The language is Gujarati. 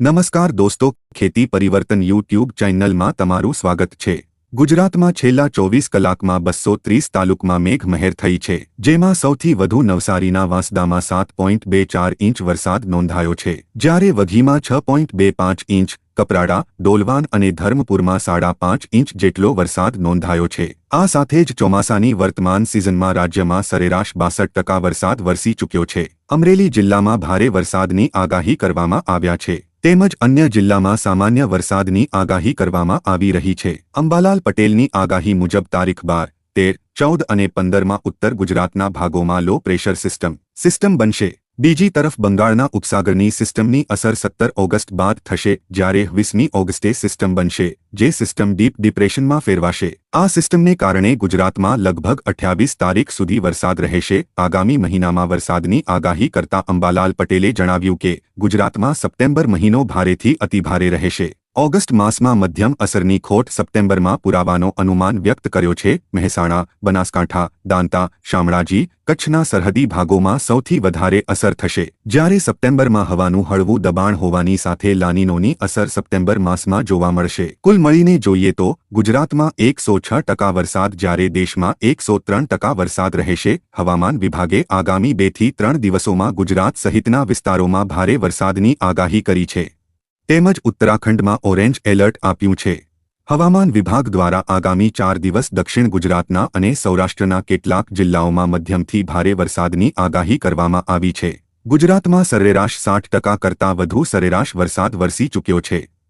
નમસ્કાર દોસ્તો, ખેતી પરિવર્તન યુટ્યુબ ચેનલમાં તમારું સ્વાગત છે. ગુજરાતમાં છેલ્લા ચોવીસ કલાકમાં બસો ત્રીસ તાલુકમાં મેઘમહેર થઈ છે, જેમાં સૌથી વધુ નવસારીના વાંસદામાં સાત પોઈન્ટ બે ચાર ઇંચ વરસાદ નોંધાયો છે. જ્યારે વઘીમાં છ પોઈન્ટ બે પાંચ ઇંચ, કપરાડા, ડોલવાન અને ધર્મપુરમાં સાડા પાંચ ઇંચ જેટલો વરસાદ નોંધાયો છે. આ સાથે જ ચોમાસાની વર્તમાન સિઝનમાં રાજ્યમાં સરેરાશ બાસઠ ટકા વરસાદ વરસી ચૂક્યો છે. અમરેલી જિલ્લામાં ભારે વરસાદની આગાહી કરવામાં આવ્યા છે. તેમજ અન્ય જિલ્લામાં સામાન્ય વરસાદની આગાહી કરવામાં આવી રહી છે. અંબાલાલ પટેલની આગાહી મુજબ તારીખ બાર, તેર, ચૌદ અને પંદરમાં ઉત્તર ગુજરાતના ભાગોમાં લો પ્રેશર સિસ્ટમ. સિસ્ટમ બનશે. બીજી તરફ બંગાળના ઉપસાગરની સિસ્ટમની અસર સત્તર ઓગસ્ટ બાદ થશે, જ્યારે વીસમી ઓગસ્ટે સિસ્ટમ બનશે, જે સિસ્ટમ ડીપ ડિપ્રેશનમાં ફેરવાશે. આ સિસ્ટમને કારણે ગુજરાતમાં લગભગ અઠ્યાવીસ તારીખ સુધી વરસાદ રહેશે. આગામી મહિનામાં વરસાદની આગાહી કરતા અંબાલાલ પટેલે જણાવ્યું કે, ગુજરાતમાં સપ્ટેમ્બર મહિનો ભારેથી અતિભારે રહેશે. ઓગસ્ટ માસમાં મધ્યમ અસરની ખોટ સપ્ટેમ્બરમાં પુરાવાનો અનુમાન વ્યક્ત કર્યો છે. મહેસાણા, બનાસકાંઠા, દાંતા, શામળાજી કચ્છના સરહદી ભાગોમાં સૌથી વધારે અસર થશે. જ્યારે સપ્ટેમ્બરમાં હવાનું હળવું દબાણ હોવાની સાથે લાનીનોની અસર સપ્ટેમ્બર માસમાં જોવા મળશે. કુલ મળીને જોઈએ તો, ગુજરાતમાં એકસો છ ટકા વરસાદ, જ્યારે દેશમાં એકસો ત્રણ ટકા વરસાદ રહેશે. હવામાન વિભાગે આગામી બેથી ત્રણ દિવસોમાં ગુજરાત સહિતના વિસ્તારોમાં ભારે વરસાદની આગાહી કરી છે. તેમજ ઉત્તરાખંડમાં ઓરેન્જ એલર્ટ આપ્યું છે. હવામાન વિભાગ દ્વારા આગામી ચાર દિવસ દક્ષિણ ગુજરાતના અને સૌરાષ્ટ્રના કેટલાક જિલ્લાઓમાં મધ્યમથી ભારે વરસાદની આગાહી કરવામાં આવી છે. ગુજરાતમાં સરેરાશ સાઠ ટકા કરતાં વધુ સરેરાશ વરસાદ વરસી ચૂક્યો છે.